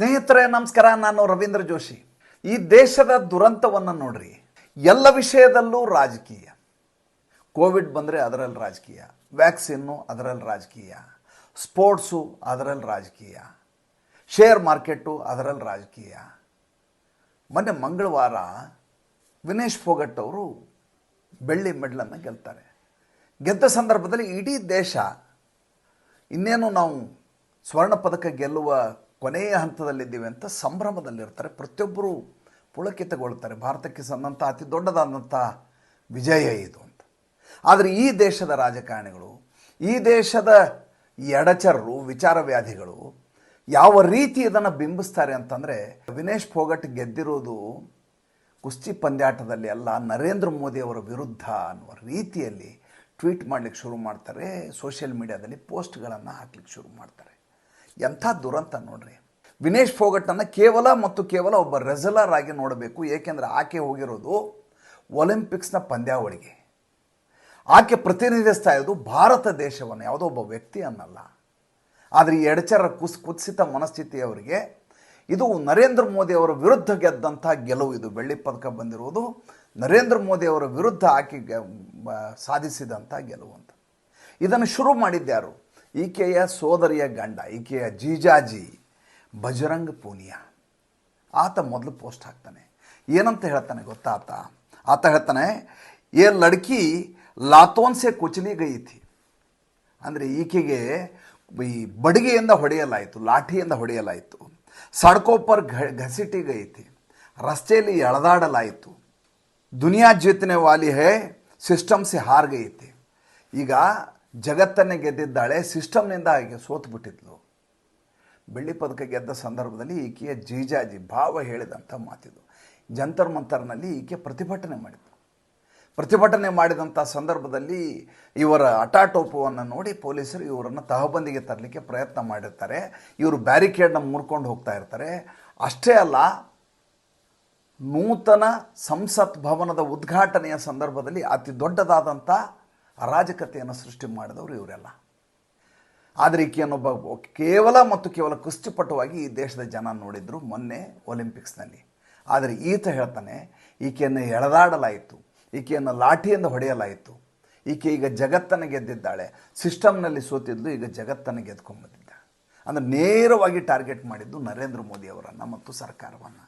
ಸ್ನೇಹಿತರೆ, ನಮಸ್ಕಾರ. ನಾನು ರವೀಂದ್ರ ಜೋಶಿ. ಈ ದೇಶದ ದುರಂತವನ್ನು ನೋಡ್ರಿ. ಎಲ್ಲ ವಿಷಯದಲ್ಲೂ ರಾಜಕೀಯ. ಕೋವಿಡ್ ಬಂದರೆ ಅದರಲ್ಲಿ ರಾಜಕೀಯ. ವ್ಯಾಕ್ಸಿನ್ನು ಅದರಲ್ಲಿ ರಾಜಕೀಯ. ಸ್ಪೋರ್ಟ್ಸು ಅದರಲ್ಲಿ ರಾಜಕೀಯ. ಶೇರ್ ಮಾರ್ಕೆಟು ಅದರಲ್ಲಿ ರಾಜಕೀಯ. ಮೊನ್ನೆ ಮಂಗಳವಾರ ವಿನೇಶ್ ಫೋಗಟ್ ಅವರು ಬೆಳ್ಳಿ ಮೆಡಲನ್ನು ಗೆಲ್ತಾರೆ. ಗೆದ್ದ ಸಂದರ್ಭದಲ್ಲಿ ಇಡೀ ದೇಶ ಇನ್ನೇನು ನಾವು ಸ್ವರ್ಣ ಪದಕ ಗೆಲ್ಲುವ ಕೊನೆಯ ಹಂತದಲ್ಲಿದ್ದೀವಿ ಅಂತ ಸಂಭ್ರಮದಲ್ಲಿರ್ತಾರೆ. ಪ್ರತಿಯೊಬ್ಬರೂ ಪುಳಕಿತಗೊಳ್ತಾರೆ ಭಾರತಕ್ಕೆ ಸಂದಂಥ ಅತಿ ದೊಡ್ಡದಾದಂಥ ವಿಜಯ ಇದು ಅಂತ. ಆದರೆ ಈ ದೇಶದ ರಾಜಕಾರಣಿಗಳು, ಈ ದೇಶದ ಎಡಚರರು ವಿಚಾರವ್ಯಾಧಿಗಳು ಯಾವ ರೀತಿ ಇದನ್ನು ಬಿಂಬಿಸ್ತಾರೆ ಅಂತಂದರೆ, ವಿನೇಶ್ ಫೋಗಟ್ ಗೆದ್ದಿರೋದು ಕುಸ್ತಿ ಪಂದ್ಯಾಟದಲ್ಲಿ ಅಲ್ಲ, ನರೇಂದ್ರ ಮೋದಿ ಅವರ ವಿರುದ್ಧ ಅನ್ನುವ ರೀತಿಯಲ್ಲಿ ಟ್ವೀಟ್ ಮಾಡಲಿಕ್ಕೆ ಶುರು ಮಾಡ್ತಾರೆ. ಸೋಷಿಯಲ್ ಮೀಡಿಯಾದಲ್ಲಿ ಪೋಸ್ಟ್ಗಳನ್ನು ಹಾಕ್ಲಿಕ್ಕೆ ಶುರು ಮಾಡ್ತಾರೆ. ಎಂಥ ದುರಂತ ನೋಡ್ರಿ. ವಿನೇಶ್ ಫೋಗಟ್ಟನ್ನು ಕೇವಲ ಮತ್ತು ಕೇವಲ ಒಬ್ಬ ರೆಸಲರ್ ಆಗಿ ನೋಡಬೇಕು. ಏಕೆಂದರೆ ಆಕೆ ಹೋಗಿರೋದು ಒಲಿಂಪಿಕ್ಸ್ನ ಪಂದ್ಯಾವಳಿಗೆ. ಆಕೆ ಪ್ರತಿನಿಧಿಸ್ತಾ ಇರೋದು ಭಾರತ ದೇಶವನ್ನು, ಯಾವುದೋ ಒಬ್ಬ ವ್ಯಕ್ತಿ ಅನ್ನಲ್ಲ. ಆದರೆ ಈ ಎಡಚರ ಕುಸ್, ಕುತ್ಸಿತ ಮನಸ್ಥಿತಿಯವರಿಗೆ ಇದು ನರೇಂದ್ರ ಮೋದಿ ಅವರ ವಿರುದ್ಧ ಗೆದ್ದಂಥ ಗೆಲುವು ಇದು. ಬೆಳ್ಳಿ ಪದಕ ಬಂದಿರುವುದು ನರೇಂದ್ರ ಮೋದಿ ಅವರ ವಿರುದ್ಧ ಆಕೆ ಸಾಧಿಸಿದಂಥ ಗೆಲುವು ಅಂತ. ಇದನ್ನು ಶುರು ಮಾಡಿದ್ದ್ಯಾರು ಈಕೆಯ ಸೋದರಿಯ ಗಂಡ, ಈಕೆಯ ಜೀಜಾಜಿ ಬಜರಂಗ್ ಪೂನಿಯಾ. ಆತ ಮೊದಲು ಪೋಸ್ಟ್ ಹಾಕ್ತಾನೆ. ಏನಂತ ಹೇಳ್ತಾನೆ ಗೊತ್ತಾ ಆತ? ಆತ ಹೇಳ್ತಾನೆ, ಏ ಲಡ್ಕಿ, ಲಾತೋನ್ಸೆ ಕುಚಲಿ ಗೈತಿ. ಅಂದರೆ ಈಕೆಗೆ ಈ ಬಡಿಗೆಯಿಂದ ಹೊಡೆಯಲಾಯಿತು, ಲಾಠಿಯಿಂದ ಹೊಡೆಯಲಾಯಿತು. ಸಡ್ಕೋಪರ್ ಘ, ಘಸಿಟಿ ಗೈತಿ. ರಸ್ತೆಯಲ್ಲಿ ಎಳೆದಾಡಲಾಯಿತು. ದುನಿಯಾ ಜೀತನೆ ವಾಲಿ ಹೇ, ಸಿಸ್ಟಮ್ಸೆ ಹಾರ್ಗೈತಿ. ಈಗ ಜಗತ್ತನ್ನೇ ಗೆದ್ದಿದ್ದಾಳೆ, ಸಿಸ್ಟಮ್ನಿಂದ ಆಕೆ ಸೋತು ಬಿಟ್ಟಿದ್ಲು ಬೆಳ್ಳಿ ಪದಕ ಗೆದ್ದ ಸಂದರ್ಭದಲ್ಲಿ ಈಕೆಯ ಜೀಜಾಜಿ ಭಾವ ಹೇಳಿದಂಥ ಮಾತಿದು. ಜಂತರ್ ಮಂತರ್ನಲ್ಲಿ ಈಕೆ ಪ್ರತಿಭಟನೆ ಮಾಡಿದ್ದು ಪ್ರತಿಭಟನೆ ಮಾಡಿದಂಥ ಸಂದರ್ಭದಲ್ಲಿ ಇವರ ಅಟಾಟೋಪವನ್ನು ನೋಡಿ ಪೊಲೀಸರು ಇವರನ್ನು ತಹಬಂದಿಗೆ ತರಲಿಕ್ಕೆ ಪ್ರಯತ್ನ ಮಾಡಿರ್ತಾರೆ. ಇವರು ಬ್ಯಾರಿಕೇಡ್ನ ಮುರ್ಕೊಂಡು ಹೋಗ್ತಾ ಇರ್ತಾರೆ. ಅಷ್ಟೇ ಅಲ್ಲ, ನೂತನ ಸಂಸತ್ ಭವನದ ಉದ್ಘಾಟನೆಯ ಸಂದರ್ಭದಲ್ಲಿ ಅತಿ ದೊಡ್ಡದಾದಂಥ ಅರಾಜಕತೆಯನ್ನು ಸೃಷ್ಟಿ ಮಾಡಿದವರು ಇವರೆಲ್ಲ. ಆದರೆ ಈಕೆಯನ್ನೊಬ್ಬ ಕೇವಲ ಮತ್ತು ಕೇವಲ ಕುಸ್ತಿಪಟುವಾಗಿ ಈ ದೇಶದ ಜನ ನೋಡಿದ್ರು ಮೊನ್ನೆ ಒಲಿಂಪಿಕ್ಸ್ನಲ್ಲಿ. ಆದರೆ ಈತ ಹೇಳ್ತಾನೆ, ಈಕೆಯನ್ನು ಎಳೆದಾಡಲಾಯಿತು, ಈಕೆಯನ್ನು ಲಾಠಿಯಿಂದ ಹೊಡೆಯಲಾಯಿತು, ಈಕೆ ಈಗ ಜಗತ್ತನ್ನು ಗೆದ್ದಿದ್ದಾಳೆ, ಸಿಸ್ಟಮ್ನಲ್ಲಿ ಸೋತಿದ್ಲು, ಈಗ ಜಗತ್ತನ್ನು ಗೆದ್ಕೊಂಡ್ಬಂದಿದ್ದ ಅಂದರೆ ನೇರವಾಗಿ ಟಾರ್ಗೆಟ್ ಮಾಡಿದ್ದು ನರೇಂದ್ರ ಮೋದಿ ಅವರನ್ನು ಮತ್ತು ಸರ್ಕಾರವನ್ನು.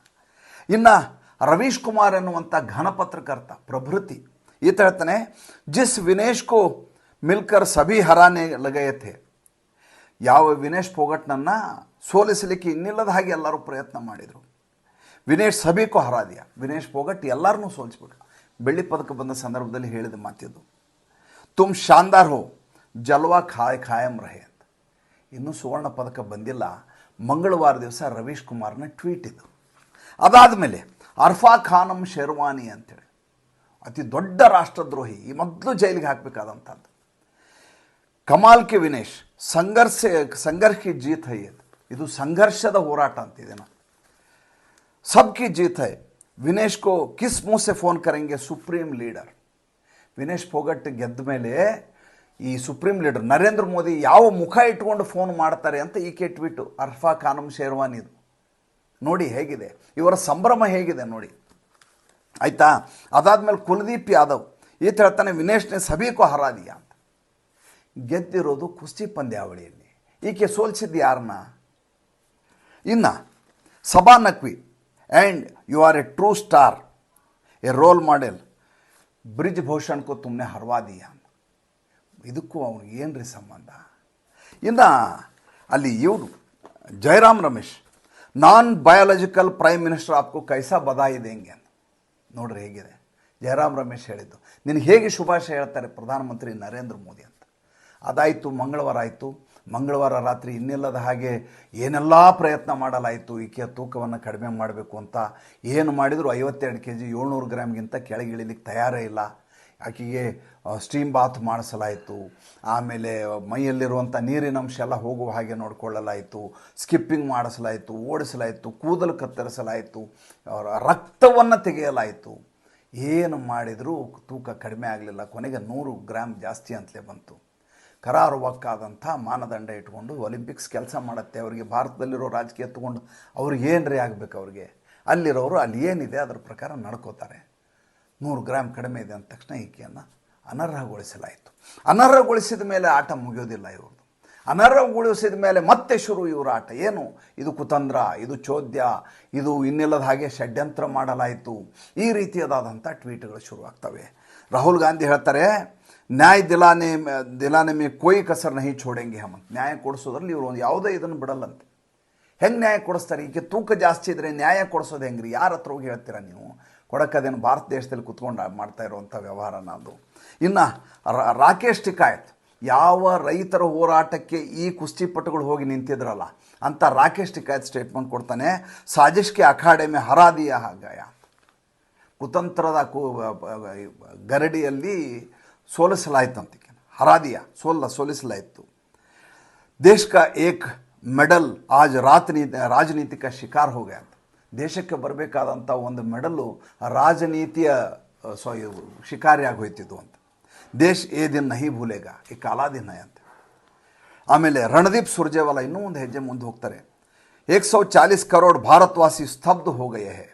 ಇನ್ನು ರವೀಶ್ ಕುಮಾರ್ ಎನ್ನುವಂಥ ಘನಪತ್ರಕರ್ತ ಪ್ರಭೃತಿ ಈತ ಹೇಳ್ತಾನೆ, ಜಿಸ್ ವಿನೇಶ್ ಕೋ ಮಿಲ್ಕರ್ ಸಭಿ ಹರಾನೆ ಲಗಯತೆ. ಯಾವ ವಿನೇಶ್ ಪೋಗಟ್ನನ್ನು ಸೋಲಿಸಲಿಕ್ಕೆ ಇನ್ನಿಲ್ಲದ ಹಾಗೆ ಎಲ್ಲರೂ ಪ್ರಯತ್ನ ಮಾಡಿದರು. ವಿನೇಶ್ ಸಭಿಕೋ ಹರಾದಿಯ. ವಿನೇಶ್ ಪೋಗಟ್ ಎಲ್ಲರನ್ನೂ ಸೋಲಿಸ್ಬಿಟ್ಟ ಬೆಳ್ಳಿ ಪದಕ ಬಂದ ಸಂದರ್ಭದಲ್ಲಿ ಹೇಳಿದ ಮಾತಿದ್ದು ತುಮ್ ಶಾನ್ದಾರ್ ಹೋ, ಜಲ್ವಾ ಖಾಯ್ ಖಾಯಂ ರಹೆ ಅಂತ ಇನ್ನೂ ಸುವರ್ಣ ಪದಕ ಬಂದಿಲ್ಲ. ಮಂಗಳವಾರ ದಿವಸ ರವೀಶ್ ಕುಮಾರ್ನ ಟ್ವೀಟ್ ಇದು. ಅದಾದಮೇಲೆ ಅರ್ಫಾ ಖಾನಂ ಶೆರ್ವಾನಿ ಅಂತೇಳಿ ಅತಿ ದೊಡ್ಡ ರಾಷ್ಟ್ರದ್ರೋಹಿ ಈ ಮೊದಲು ಜೈಲಿಗೆ ಹಾಕಬೇಕಾದಂಥದ್ದು. ಕಮಾಲ್ ಕೆ ವಿನೇಶ್ ಸಂಘರ್ಷ ಸಂಘರ್ಷಿ ಜೀತ್ ಹೈ ಇದು ಸಂಘರ್ಷದ ಹೋರಾಟ ಅಂತ ಸಬ್ ಸಬ್ಕಿ ಜೀತ್ ಹೈ. ವಿನೇಶ್ ಕೋ ಕಿಸ್ ಮೂಸೆ phone ಕರೆಂಗೆ? Supreme leader. Vinesh Phogat ಗೆದ್ದ ಮೇಲೆ ಈ ಸುಪ್ರೀಂ ಲೀಡರ್ ನರೇಂದ್ರ ಮೋದಿ ಯಾವ ಮುಖ ಇಟ್ಕೊಂಡು ಫೋನ್ ಮಾಡ್ತಾರೆ ಅಂತ ಈಕೆ ಕೆಟ್ಬಿಟ್ಟು ಅರ್ಫಾ ಖಾನಮ್ ಶೇರ್ವಾನಿದು ನೋಡಿ ಹೇಗಿದೆ. ಇವರ ಸಂಭ್ರಮ ಹೇಗಿದೆ ನೋಡಿ. ಆಯಿತಾ? ಅದಾದಮೇಲೆ ಕುಲದೀಪ್ ಯಾದವ್ ಈತ ಹೇಳ್ತಾನೆ ವಿನೇಶ್ನೇ ಸಭೀಕೋ ಹರಾದಿಯ ಅಂತ. ಗೆದ್ದಿರೋದು ಕುಸ್ತಿ ಪಂದ್ಯಾವಳಿಯಲ್ಲಿ ಈಕೆ ಸೋಲಿಸಿದ್ದು ಯಾರನ್ನ ಇನ್ನ Saba Naqvi. And you are a true star a role model Brij ಭೂಷಣ್ಕೋ ತುಮ್ನೆ ಹರವಾ ದಿಯಾ ಅಂತ. ಇದಕ್ಕೂ ಅವ್ನಿಗೆ ಏನು ರೀ ಸಂಬಂಧ? ಇನ್ನು, ಅಲ್ಲಿ ಇವರು, Jairam Ramesh non biological prime minister ಆಪ್ಗೂ ಕೈಸಾ ಬದಾಯಿ ದೇಂಗೆ ಅಂತ. ನೋಡ್ರಿ ಹೇಗಿದೆ. ಜಯರಾಮ್ ರಮೇಶ್ ಹೇಳಿದ್ದು ನಿನಗೆ ಹೇಗೆ ಶುಭಾಶಯ ಹೇಳ್ತಾರೆ ಪ್ರಧಾನಮಂತ್ರಿ ನರೇಂದ್ರ ಮೋದಿ ಅಂತ. ಅದಾಯಿತು, ಮಂಗಳವಾರ ಆಯಿತು. ಮಂಗಳವಾರ ರಾತ್ರಿ ಇನ್ನಿಲ್ಲದ ಹಾಗೆ ಏನೆಲ್ಲ ಪ್ರಯತ್ನ ಮಾಡಲಾಯಿತು, ಈಕೆಯ ತೂಕವನ್ನು ಕಡಿಮೆ ಮಾಡಬೇಕು ಅಂತ. ಏನು ಮಾಡಿದರೂ ಐವತ್ತೆರಡು ಕೆ ಜಿ ಏಳ್ನೂರು ಗ್ರಾಮ್ಗಿಂತ ಕೆಳಗಿಳಿಲಿಕ್ಕೆ ತಯಾರೇ ಇಲ್ಲ. ಆಕೆಗೆ ಸ್ಟೀಮ್ ಬಾತ್ ಮಾಡಿಸಲಾಯಿತು. ಆಮೇಲೆ ಮೈಯಲ್ಲಿರುವಂಥ ನೀರಿನ ಅಂಶ ಎಲ್ಲ ಹೋಗುವ ಹಾಗೆ ನೋಡಿಕೊಳ್ಳಲಾಯಿತು. ಸ್ಕಿಪ್ಪಿಂಗ್ ಮಾಡಿಸಲಾಯಿತು, ಓಡಿಸಲಾಯಿತು, ಕೂದಲು ಕತ್ತರಿಸಲಾಯಿತು, ಅವರ ರಕ್ತವನ್ನು ತೆಗೆಯಲಾಯಿತು. ಏನು ಮಾಡಿದರೂ ತೂಕ ಕಡಿಮೆ ಆಗಲಿಲ್ಲ. ಕೊನೆಗೆ ನೂರು ಗ್ರಾಮ್ ಜಾಸ್ತಿ ಅಂತಲೇ ಬಂತು. ಕರಾರುವಕ್ಕಾದಂಥ ಮಾನದಂಡ ಇಟ್ಕೊಂಡು ಒಲಿಂಪಿಕ್ಸ್ ಕೆಲಸ ಮಾಡುತ್ತೆ. ಅವರಿಗೆ ಭಾರತದಲ್ಲಿರೋ ರಾಜಕೀಯ ತಗೊಂಡು ಅವ್ರಿಗೆ ರೀ ಆಗಬೇಕು ಅವ್ರಿಗೆ? ಅಲ್ಲಿರೋರು ಅಲ್ಲಿ ಏನಿದೆ ಅದರ ಪ್ರಕಾರ ನಡ್ಕೋತಾರೆ. ನೂರು ಗ್ರಾಮ್ ಕಡಿಮೆ ಇದೆ ಅಂದ ತಕ್ಷಣ ಈಕೆಯನ್ನು ಅನರ್ಹಗೊಳಿಸಲಾಯಿತು. ಅನರ್ಹಗೊಳಿಸಿದ ಮೇಲೆ ಆಟ ಮುಗಿಯೋದಿಲ್ಲ ಇವ್ರದ್ದು. ಅನರ್ಹಗೊಳಿಸಿದ ಮೇಲೆ ಮತ್ತೆ ಶುರು ಇವರ ಆಟ. ಏನು? ಇದು ಕುತಂತ್ರ ಇದು ಚೋದ್ಯ, ಇದು ಇನ್ನಿಲ್ಲದ ಹಾಗೆ ಷಡ್ಯಂತ್ರ ಮಾಡಲಾಯಿತು. ಈ ರೀತಿಯದಾದಂಥ ಟ್ವೀಟ್ಗಳು ಶುರುವಾಗ್ತವೆ. ರಾಹುಲ್ ಗಾಂಧಿ ಹೇಳ್ತಾರೆ, ನ್ಯಾಯ ದಿಲಾನೆ ದಿಲಾನೆ ಮೇ ಕೋಯಿ ಕಸರ್ ಹಿ ಛೋಡೆಂಗೆ ಹಮ್ ಅಂತ. ನ್ಯಾಯ ಕೊಡಿಸೋದ್ರಲ್ಲಿ ಇವರು ಒಂದು ಯಾವುದೇ ಇದನ್ನು ಬಿಡಲ್ಲಂತೆ. ಹೆಂಗೆ ನ್ಯಾಯ ಕೊಡಿಸ್ತಾರೆ? ಈಕೆ ತೂಕ ಜಾಸ್ತಿ ಇದ್ದರೆ ನ್ಯಾಯ ಕೊಡಿಸೋದು ಹೆಂಗ್ರಿ? ಯಾರ ಹತ್ರ ಹೋಗಿ ಹೇಳ್ತೀರಾ ನೀವು? ಕೊಡಕ್ಕದೇನು ಭಾರತ ದೇಶದಲ್ಲಿ ಕುತ್ಕೊಂಡು ಮಾಡ್ತಾ ಇರುವಂಥ ವ್ಯವಹಾರ ಅದು ಇನ್ನು ರಾಕೇಶ್ ಟಿಕಾಯತ್, ಯಾವ ರೈತರ ಹೋರಾಟಕ್ಕೆ ಈ ಕುಸ್ತಿಪಟುಗಳು ಹೋಗಿ ನಿಂತಿದ್ರಲ್ಲ, ಅಂತ ರಾಕೇಶ್ ಟಿಕಾಯತ್ ಸ್ಟೇಟ್ಮೆಂಟ್ ಕೊಡ್ತಾನೆ. ಸಾಜಿಷ್ಕೆ ಅಕಾಡೆಮಿ ಹರಾದಿಯ ಹಾಗಾಯ ಕುತಂತ್ರದ ಕು ಗರಡಿಯಲ್ಲಿ ಅಂತ ಹರಾದಿಯ ಸೋಲ್ಲ ಸೋಲಿಸಲಾಯಿತು. ದೇಶ ಏಕ್ ಮೆಡಲ್, ಆಜ್ ರಾತ್ರಿ, ರಾಜನೀತಿಕ ಶಿಕಾರ್ ಹೋಗ್ಯಾ ದೇಶಕ್ಕೆ ಬರಬೇಕಾದಂಥ ಒಂದು ಮೆಡಲು ರಾಜನೀತಿಯ ಸೊ ಶಿಕಾರಿಯಾಗಿ ಹೋಯ್ತಿದ್ದು ಅಂತ. ದೇಶ್ ಏ ದಿನ ನಹಿ ಭೂಲೇಗ ಈ ಕಾಲಾದಿನ ಅಂತ. ಆಮೇಲೆ ರಣದೀಪ್ ಸುರ್ಜೇವಾಲ ಇನ್ನೂ ಒಂದು ಹೆಜ್ಜೆ ಮುಂದೆ ಹೋಗ್ತಾರೆ. ಏಕ್ ಸೌ ಚಾಲೀಸ್ ಕರೋಡ್ ಭಾರತವಾಸಿ ಸ್ತಬ್ಧ ಹೋಗಯ್ಯೇ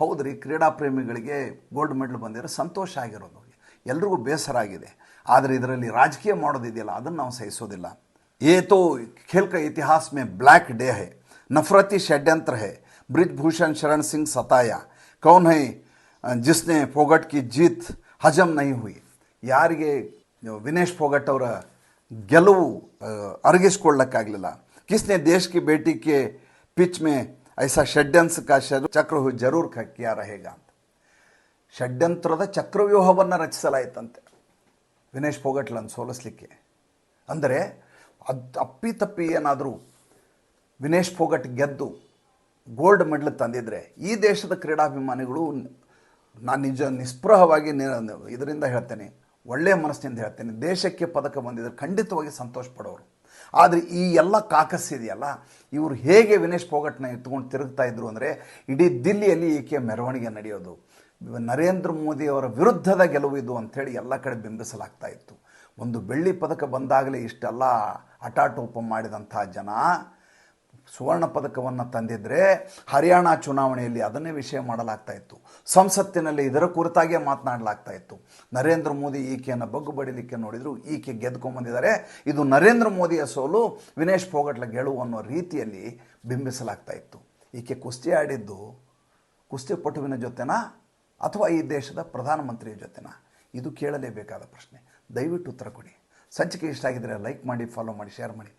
ಹೌದ್ರಿ ರೀ, ಕ್ರೀಡಾ ಪ್ರೇಮಿಗಳಿಗೆ ಗೋಲ್ಡ್ ಮೆಡಲ್ ಬಂದಿರೋ ಸಂತೋಷ ಆಗಿರೋದು. ಎಲ್ರಿಗೂ ಬೇಸರ ಆಗಿದೆ. ಆದರೆ ಇದರಲ್ಲಿ ರಾಜಕೀಯ ಮಾಡೋದಿದೆಯಲ್ಲ, ಅದನ್ನು ನಾವು ಸಹಿಸೋದಿಲ್ಲ. ಏತೋ ಖೇಲ್ಕ ಇತಿಹಾಸ ಮೇ ಬ್ಲ್ಯಾಕ್ ಡೇ ಹೇ, ನಫರತಿ ಷಡ್ಯಂತ್ರ ಹೇ. ब्रिजभूषण शरण सिंह सताया कौन है अ, जिसने फोगट की जीत हजम नहीं हुई ಯಾರಿಗೆ ವಿನೇಶ್ ಫೋಗಟ್ ಅವರ ಗೆಲುವು ಅ, ಅರಗಿಸ್ಕೊಳ್ಳಕ್ಕಾಗಲಿಲ್ಲ ಕಿಸ್ನೆ ದೇಶ್ ಕಿ ಬೇಟಿ ಕೆ ಪಿಚ್ ಮೇ ಐಸಾ ಷಡ್ಯಂತ್ರ ಕಾ ಶರ್- ಚಕ್ರ ಹು ಜರೂರ್ ಕ- ಕಿಯಾ रहेगा ಅಂತ ಷಡ್ಯಂತ್ರದ ಚಕ್ರವ್ಯೂಹವನ್ನು ರಚಿಸಲಾಯಿತಂತೆ ವಿನೇಶ್ ಫೋಗಟ್ಲನ್ನು ಸೋಲಿಸ್ಲಿಕ್ಕೆ ಅಂದರೆ ಅದು ಅಪ್ಪಿ ತಪ್ಪಿ ಏನಾದರೂ ವಿನೇಶ್ ಫೋಗಟ್ ಗೆದ್ದು ಗೋಲ್ಡ್ ಮೆಡಲ್ ತಂದಿದ್ರೆ ಈ ದೇಶದ ಕ್ರೀಡಾಭಿಮಾನಿಗಳು ನಾನು ನಿಜ, ನಿಸ್ಪೃಹವಾಗಿ ಇದರಿಂದ ಹೇಳ್ತೇನೆ ಒಳ್ಳೆಯ ಮನಸ್ಸಿನಿಂದ ಹೇಳ್ತೇನೆ, ದೇಶಕ್ಕೆ ಪದಕ ಬಂದಿದ್ರೆ ಖಂಡಿತವಾಗಿ ಸಂತೋಷ ಪಡೋರು. ಆದರೆ ಈ ಎಲ್ಲ ಕಾಕಸ್ ಇದೆಯಲ್ಲ, ಇವರು ಹೇಗೆ ವಿನೇಶ್ ಪೋಗಟ್ನ ಎತ್ಕೊಂಡು ತಿರುಗ್ತಾ ಇದ್ರು ಅಂದರೆ ಇಡೀ ದಿಲ್ಲಿಯಲ್ಲಿ ಈಕೆ ಮೆರವಣಿಗೆ ನಡೆಯೋದು. ನರೇಂದ್ರ ಮೋದಿಯವರ ವಿರುದ್ಧದ ಗೆಲುವು ಇದು ಅಂಥೇಳಿ ಎಲ್ಲ ಕಡೆ ಬಿಂಬಿಸಲಾಗ್ತಾ ಇತ್ತು. ಒಂದು ಬೆಳ್ಳಿ ಪದಕ ಬಂದಾಗಲೇ ಇಷ್ಟೆಲ್ಲ ಹಠಾಟೋಪ ಮಾಡಿದಂಥ ಜನ ಸುವರ್ಣ ಪದಕವನ್ನು ತಂದಿದ್ದರೆ ಹರಿಯಾಣ ಚುನಾವಣೆಯಲ್ಲಿ ಅದನ್ನೇ ವಿಷಯ ಮಾಡಲಾಗ್ತಾ ಇತ್ತು. ಸಂಸತ್ತಿನಲ್ಲಿ ಇದರ ಕುರಿತಾಗಿಯೇ ಮಾತನಾಡಲಾಗ್ತಾ ಇತ್ತು. ನರೇಂದ್ರ ಮೋದಿ ಈಕೆಯನ್ನು ಬಗ್ಗು ಬಡಿಲಿಕ್ಕೆ ನೋಡಿದ್ರು, ಈಕೆ ಗೆದ್ಕೊಂಡ್ಬಂದಿದ್ದಾರೆ ಇದು ನರೇಂದ್ರ ಮೋದಿಯ ಸೋಲು, ವಿನೇಶ್ ಫೋಗಟ್ಲ ಗೆಲುವು ಅನ್ನೋ ರೀತಿಯಲ್ಲಿ ಬಿಂಬಿಸಲಾಗ್ತಾ ಇತ್ತು. ಈಕೆ ಕುಸ್ತಿ ಆಡಿದ್ದು ಕುಸ್ತಿಪಟುವಿನ ಜೊತೆನ ಅಥವಾ ಈ ದೇಶದ ಪ್ರಧಾನಮಂತ್ರಿಯ ಜೊತೆನ? ಇದು ಕೇಳಲೇಬೇಕಾದ ಪ್ರಶ್ನೆ. ದಯವಿಟ್ಟು ಉತ್ತರ ಕೊಡಿ. ಸಂಚಿಕೆ ಇಷ್ಟ ಆಗಿದ್ದರೆ ಲೈಕ್ ಮಾಡಿ, ಫಾಲೋ ಮಾಡಿ, ಶೇರ್ ಮಾಡಿ.